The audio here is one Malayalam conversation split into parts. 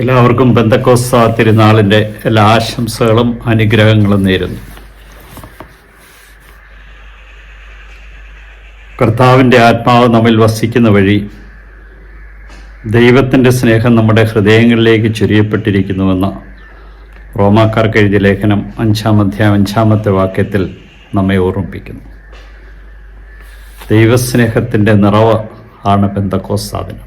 എല്ലാവർക്കും ബന്ധക്കോസ്ത തിരുനാളിന്റെ എല്ലാ ആശംസകളും അനുഗ്രഹങ്ങളും നേരുന്നു. കർത്താവിന്റെ ആത്മാവ് നമ്മിൽ വസിക്കുന്ന വഴി ദൈവത്തിന്റെ സ്നേഹം നമ്മുടെ ഹൃദയങ്ങളിലേക്ക് ചുരിയപ്പെട്ടിരിക്കുന്നുവെന്ന റോമാക്കാർക്ക് എഴുതിയ ലേഖനം അഞ്ചാം അധ്യായം അഞ്ചാമത്തെ വാക്യത്തിൽ നമ്മെ ഓർമ്മിപ്പിക്കുന്നു. ദൈവസ്നേഹത്തിന്റെ നിറവ് ആണ് ബന്ധക്കോസ്താ ദിനം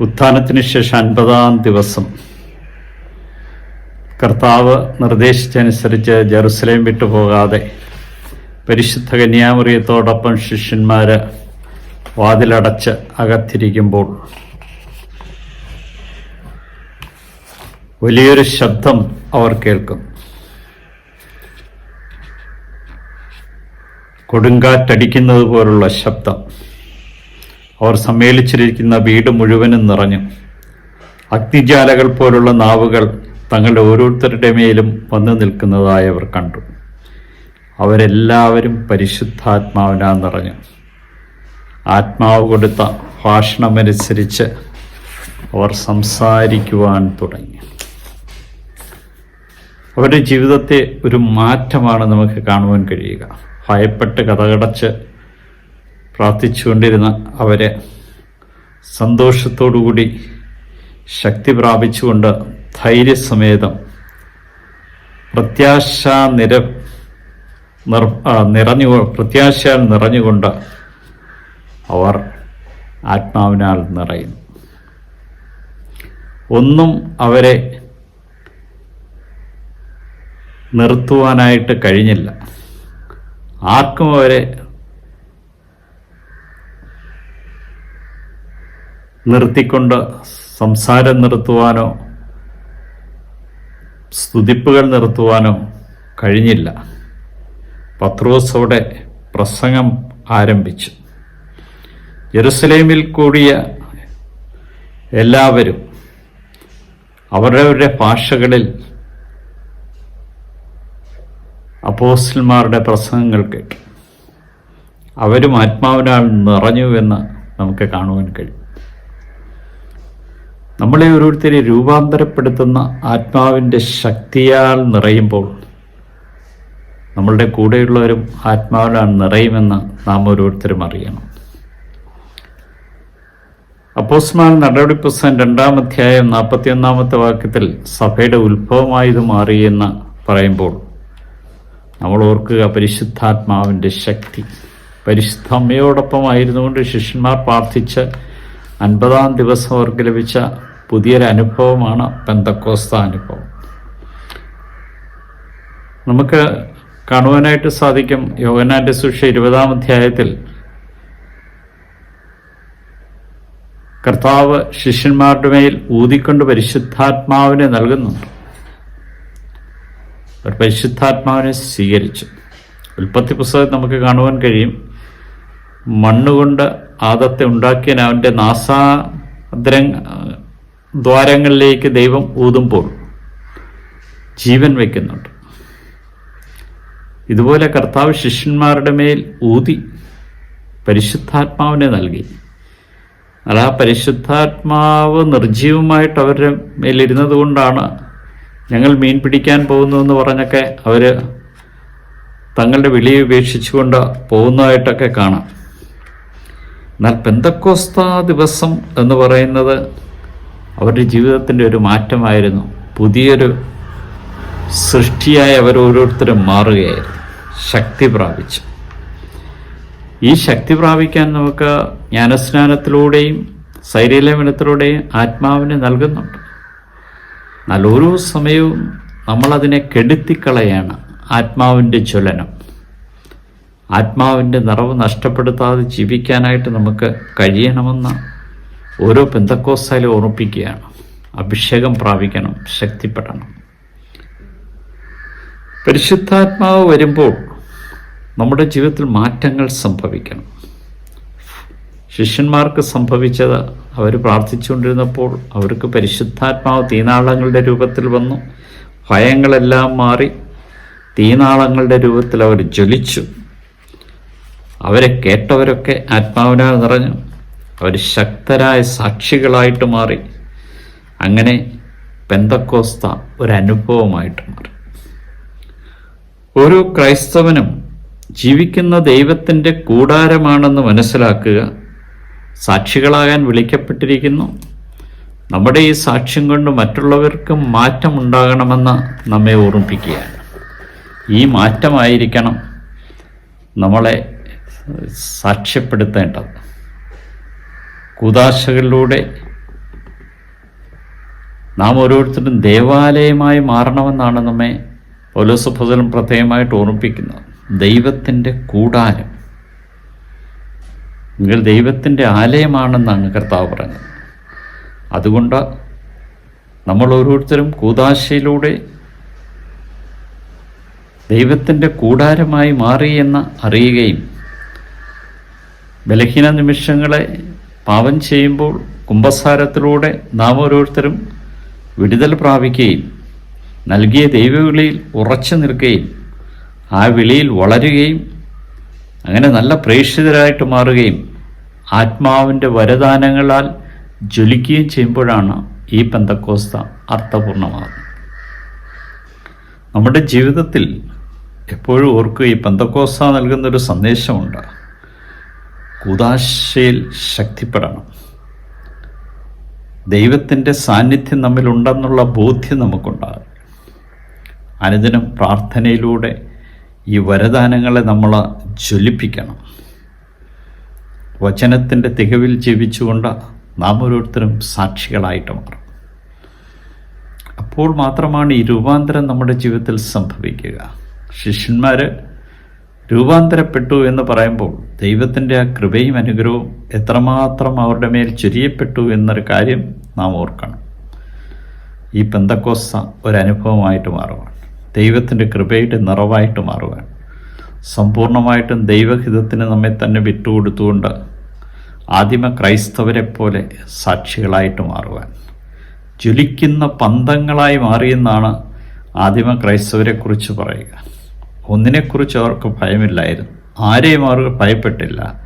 ഉത്ഥാനത്തിന് ശേഷം അൻപതാം ദിവസം കർത്താവ് നിർദ്ദേശിച്ചനുസരിച്ച് ജെറുസലേം വിട്ടു പോകാതെ പരിശുദ്ധ കന്യാമറിയത്തോടൊപ്പം ശിഷ്യന്മാർ വാതിലടച്ച് അകത്തിരിക്കുമ്പോൾ വലിയൊരു ശബ്ദം അവർ കേൾക്കും. കൊടുങ്കാറ്റടിക്കുന്നത് പോലുള്ള ശബ്ദം. അവർ സമ്മേളിച്ചിരിക്കുന്ന വീട് മുഴുവനും നിറഞ്ഞു. അഗ്നിജാലകൾ പോലുള്ള നാവുകൾ തങ്ങളുടെ ഓരോരുത്തരുടെ മേലും വന്നു നിൽക്കുന്നതായി അവർ കണ്ടു. അവരെല്ലാവരും പരിശുദ്ധാത്മാവിനാ നിറഞ്ഞു. ആത്മാവ് കൊടുത്ത ഭാഷണമനുസരിച്ച് അവർ സംസാരിക്കുവാൻ തുടങ്ങി. അവരുടെ ജീവിതത്തെ ഒരു മാറ്റമാണ് നമുക്ക് കാണുവാൻ കഴിയുക. ഭയപ്പെട്ട് കഥകടച്ച് പ്രാർത്ഥിച്ചുകൊണ്ടിരുന്ന അവരെ സന്തോഷത്തോടുകൂടി ശക്തി പ്രാപിച്ചുകൊണ്ട് ധൈര്യസമേതം പ്രത്യാശ നിര നിർ നിറഞ്ഞു പ്രത്യാശയാൽ നിറഞ്ഞുകൊണ്ട് അവർ ആത്മാവിനാൽ നിറയുന്നു. ഒന്നും അവരെ നിർത്തുവാനായിട്ട് കഴിഞ്ഞില്ല. ആർക്കും അവരെ നിർത്തിക്കൊണ്ട് സംസാരം നിർത്തുവാനോ സ്തുതിപ്പുകൾ നിർത്തുവാനോ കഴിഞ്ഞില്ല. പത്രോസ് അവിടെ പ്രസംഗം ആരംഭിച്ചു. ജെറുസലേമിൽ കൂടിയ എല്ലാവരും അവരവരുടെ ഭാഷകളിൽ അപ്പോസ്റ്റന്മാരുടെ പ്രസംഗങ്ങൾ കേട്ടു. അവരും ആത്മാവിനാൽ നിറഞ്ഞുവെന്ന് നമുക്ക് കാണുവാൻ കഴിയും. നമ്മളെ ഓരോരുത്തരെ രൂപാന്തരപ്പെടുത്തുന്ന ആത്മാവിന്റെ ശക്തിയാൽ നിറയുമ്പോൾ നമ്മളുടെ കൂടെയുള്ളവരും ആത്മാവിലാണ് നിറയുമെന്ന് നാം ഓരോരുത്തരും അറിയണം. അപ്പോസ്മാൻ നടപടി പുസ്തകം രണ്ടാം അധ്യായം നാൽപ്പത്തിയൊന്നാമത്തെ വാക്യത്തിൽ സഭയുടെ ഉത്ഭവമായത് മാറിയെന്ന് പറയുമ്പോൾ നമ്മൾ ഓർക്കുക പരിശുദ്ധാത്മാവിന്റെ ശക്തി. പരിശുദ്ധ അമ്മയോടൊപ്പമായിരുന്നുകൊണ്ട് ശിഷ്യന്മാർ പ്രാർത്ഥിച്ച് അൻപതാം ദിവസം അവർക്ക് ലഭിച്ച പുതിയൊരു അനുഭവമാണ് പെന്തക്കോസ്ത അനുഭവം നമുക്ക് കാണുവാനായിട്ട് സാധിക്കും യോഗനാന്റെ സുഷ ഇരുപതാം അധ്യായത്തിൽ. കർത്താവ് ശിഷ്യന്മാരുടെ മേൽ ഊതിക്കൊണ്ട് പരിശുദ്ധാത്മാവിനെ നൽകുന്നുണ്ട്. അവർ പരിശുദ്ധാത്മാവിനെ സ്വീകരിച്ചു. ഉൽപ്പത്തി പുസ്തകം നമുക്ക് കാണുവാൻ കഴിയും മണ്ണുകൊണ്ട് ആദത്തെ ഉണ്ടാക്കിയ അവന്റെ നാസാദ്ര ദ്വാരങ്ങളിലേക്ക് ദൈവം ഊതുമ്പോൾ ജീവൻ വയ്ക്കുന്നുണ്ട്. ഇതുപോലെ കർത്താവ് ശിഷ്യന്മാരുടെ മേൽ ഊതി പരിശുദ്ധാത്മാവിനെ നൽകി. എന്നാൽ ആ പരിശുദ്ധാത്മാവ് നിർജീവമായിട്ട് അവരുടെ മേലിരുന്നത് കൊണ്ടാണ് ഞങ്ങൾ മീൻ പിടിക്കാൻ പോകുന്നതെന്ന് പറഞ്ഞൊക്കെ അവർ തങ്ങളുടെ വിളിയെ ഉപേക്ഷിച്ചുകൊണ്ട് പോകുന്നതായിട്ടൊക്കെ കാണാം. എന്നാൽ പെന്തക്കോസ്ത ദിവസം എന്ന് പറയുന്നത് അവരുടെ ജീവിതത്തിന്റെ ഒരു മാറ്റമായിരുന്നു. പുതിയൊരു സൃഷ്ടിയായി അവർ ഓരോരുത്തരും മാറുകയായിരുന്നു. ശക്തി പ്രാപിച്ചു. ഈ ശക്തി പ്രാപിക്കാൻ നമുക്ക് ജ്ഞാനസ്നാനത്തിലൂടെയും ശൈലീലമനത്തിലൂടെയും ആത്മാവിനെ നൽകുന്നുണ്ട്. എന്നാൽ ഓരോ സമയവും നമ്മളതിനെ കെടുത്തിക്കളയാണ് ആത്മാവിന്റെ ജ്വലനം. ആത്മാവിന്റെ നിറവ് നഷ്ടപ്പെടുത്താതെ ജീവിക്കാനായിട്ട് നമുക്ക് കഴിയണമെന്ന് ഓരോ പെന്തക്കോസായാലും ഓർമ്മിപ്പിക്കുകയാണ്. അഭിഷേകം പ്രാപിക്കണം ശക്തിപ്പെടണം. പരിശുദ്ധാത്മാവ് വരുമ്പോൾ നമ്മുടെ ജീവിതത്തിൽ മാറ്റങ്ങൾ സംഭവിക്കണം. ശിഷ്യന്മാർക്ക് സംഭവിച്ചത് അവർ പ്രാർത്ഥിച്ചുകൊണ്ടിരുന്നപ്പോൾ അവർക്ക് പരിശുദ്ധാത്മാവ് തീനാളങ്ങളുടെ രൂപത്തിൽ വന്നു. ഭയങ്ങളെല്ലാം മാറി തീനാളങ്ങളുടെ രൂപത്തിൽ അവർ ജ്വലിച്ചു. അവരെ കേട്ടവരൊക്കെ ആത്മാവിനാൽ നിറഞ്ഞു. അവർ ശക്തരായ സാക്ഷികളായിട്ട് മാറി. അങ്ങനെ പെന്തക്കോസ്ത ഒരനുഭവമായിട്ട് മാറി. ഓരോ ക്രൈസ്തവനും ജീവിക്കുന്ന ദൈവത്തിന്റെ കൂടാരമാണെന്ന് മനസ്സിലാക്കുക സാക്ഷികളാകാൻ വിളിക്കപ്പെട്ടിരിക്കുന്നു. നമ്മുടെ ഈ സാക്ഷ്യം കൊണ്ട് മറ്റുള്ളവർക്ക് മാറ്റമുണ്ടാകണമെന്ന് നമ്മെ ഓർമ്മിപ്പിക്കുകയാണ്. ഈ മാറ്റമായിരിക്കണം നമ്മളെ സാക്ഷ്യപ്പെടുത്തേണ്ടത്. കൂതാശകളിലൂടെ നാം ഓരോരുത്തരും ദേവാലയമായി മാറണമെന്നാണ് നമ്മെ പൗലോസഫസലും പ്രത്യേകമായിട്ട് ഓർമ്മിപ്പിക്കുന്നത്. ദൈവത്തിന്റെ കൂടാരം. നിങ്ങൾ ദൈവത്തിന്റെ ആലയമാണെന്നാണ് കർത്താവ് പറഞ്ഞത് അതുകൊണ്ട് നമ്മൾ ഓരോരുത്തരും കൂതാശയിലൂടെ ദൈവത്തിന്റെ കൂടാരമായി മാറി എന്ന് അറിയുകയും ബലഹീന നിമിഷങ്ങളെ പാവം ചെയ്യുമ്പോൾ കുംഭസാരത്തിലൂടെ നാം ഓരോരുത്തരും വിടുതൽ പ്രാപിക്കുകയും നൽകിയ ദൈവവിളിയിൽ ഉറച്ചു നിൽക്കുകയും ആ വിളിയിൽ വളരുകയും അങ്ങനെ നല്ല പ്രേക്ഷിതരായിട്ട് മാറുകയും ആത്മാവിന്റെ വരദാനങ്ങളാൽ ജ്വലിക്കുകയും ചെയ്യുമ്പോഴാണ് ഈ പെന്തക്കോസ്ത അർത്ഥപൂർണമാകുന്നത്. നമ്മുടെ ജീവിതത്തിൽ എപ്പോഴും ഓർക്കുക ഈ പെന്തക്കോസ്ത നൽകുന്നൊരു സന്ദേശമുണ്ട്. കൂതാശയിൽ ശക്തിപ്പെടണം. ദൈവത്തിന്റെ സാന്നിധ്യം നമ്മിലുണ്ടെന്നുള്ള ബോധ്യം നമുക്കുണ്ടാകും അനുദിനം പ്രാർത്ഥനയിലൂടെ ഈ വരദാനങ്ങളെ നമ്മൾ ജ്വലിപ്പിക്കണം. വചനത്തിന്റെ തികവിൽ ജീവിച്ചുകൊണ്ട് നാം ഓരോരുത്തരും സാക്ഷികളായിട്ട് മാറും. അപ്പോൾ മാത്രമാണ് ഈ രൂപാന്തരം നമ്മുടെ ജീവിതത്തിൽ സംഭവിക്കുക. ശിഷ്യന്മാർ രൂപാന്തരപ്പെട്ടു എന്ന് പറയുമ്പോൾ ദൈവത്തിന്റെ ആ കൃപയും അനുഗ്രഹവും എത്രമാത്രം അവരുടെ മേൽ ചൊരിയപ്പെട്ടു എന്നൊരു കാര്യം നാം ഓർക്കണം. ഈ പെന്തക്കോസ ഒരനുഭവമായിട്ട് മാറുവാണ് ദൈവത്തിന്റെ കൃപയുടെ നിറവായിട്ട് മാറുവാണ് സമ്പൂർണമായിട്ടും ദൈവഹിതത്തിന് നമ്മെ തന്നെ വിട്ടുകൊടുത്തുകൊണ്ട് ആദിമ ക്രൈസ്തവരെ പോലെ സാക്ഷികളായിട്ട് മാറുവാൻ ജ്വലിക്കുന്ന പന്തങ്ങളായി മാറിയെന്നാണ് ആദിമ ക്രൈസ്തവരെക്കുറിച്ച് പറയുക. ഒന്നിനെക്കുറിച്ച് അവർക്ക് ഭയമില്ലായിരുന്നു. ആരെയും അവർ ഭയപ്പെട്ടില്ല.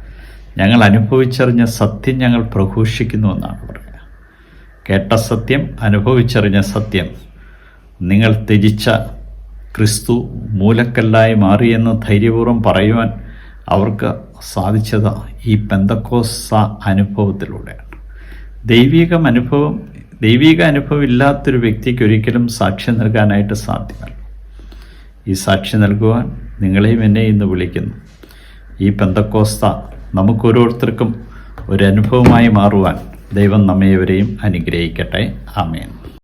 ഞങ്ങൾ അനുഭവിച്ചറിഞ്ഞ സത്യം ഞങ്ങൾ പ്രഘോഷിക്കുന്നു എന്നാണ് പറയുക. കേട്ട സത്യം അനുഭവിച്ചറിഞ്ഞ സത്യം. നിങ്ങൾ ത്യജിച്ച ക്രിസ്തു മൂലക്കല്ലായി മാറിയെന്ന് ധൈര്യപൂർവം പറയുവാൻ അവർക്ക് സാധിച്ചത് ഈ പെന്തക്കോസ അനുഭവത്തിലൂടെയാണ്. ദൈവികം അനുഭവം ദൈവിക അനുഭവം ഇല്ലാത്തൊരു വ്യക്തിക്ക് ഒരിക്കലും സാക്ഷ്യം നൽകാനായിട്ട് സാധ്യമല്ല. ഈ സാക്ഷി നൽകുവാൻ നിങ്ങളെയും എന്നെ ഇന്ന് വിളിക്കുന്നു. ഈ പെന്തക്കോസ്ത നമുക്കോരോരുത്തർക്കും ഒരു അനുഭവമായി മാറുവാൻ ദൈവം നമ്മേവരെയും അനുഗ്രഹിക്കട്ടെ. ആമേൻ.